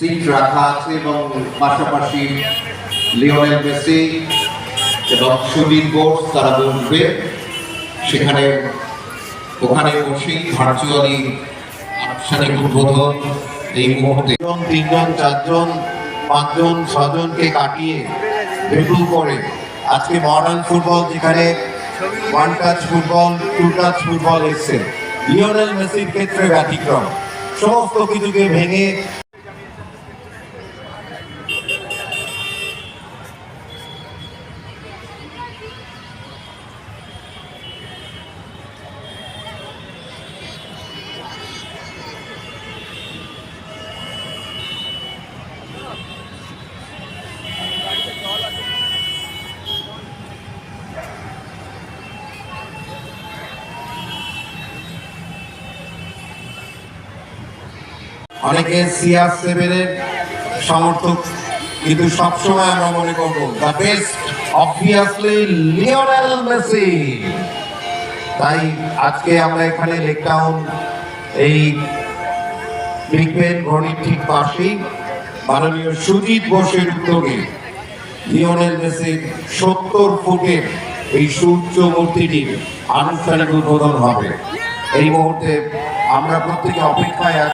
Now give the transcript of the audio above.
Seat রাখা আছে এবং পাশাপাশি লিওনেল মেসি এবং সুনীল বোস তারা বসবে। সেখানে ওখানে বসেই ভার্চুয়ালি আনুষ্ঠানিক উদ্বোধন এই মুহূর্তে। জন তিনজন, চারজন, পাঁচজন ছজনকে কাটিয়ে ড্রিবল করে আজকে মডার্ন ফুটবল যেখানে one touch football two touch football এসছে। লিওনেল মেসির ক্ষেত্রে ব্যতিক্রম। সমস্ত কিছুকে ভেঙে অনেকে সিআর সেভেনের সমর্থক, কিন্তু সবসময় আমরা মনে করব the best obviously Lionel Messi তাই আজকে আমরা এখানে লেকটাউন, এই বিগ ঘড়ির ঠিক পাশেই, মাননীয় সুজিত বোসের উদ্যোগে। লিওনেল মেসির সত্তর ফুটের এই সূর্য মূর্তিটির আনুষ্ঠানিক উদ্বোধন হবে। এই মুহূর্তে আমরা প্রত্যেকে অপেক্ষায়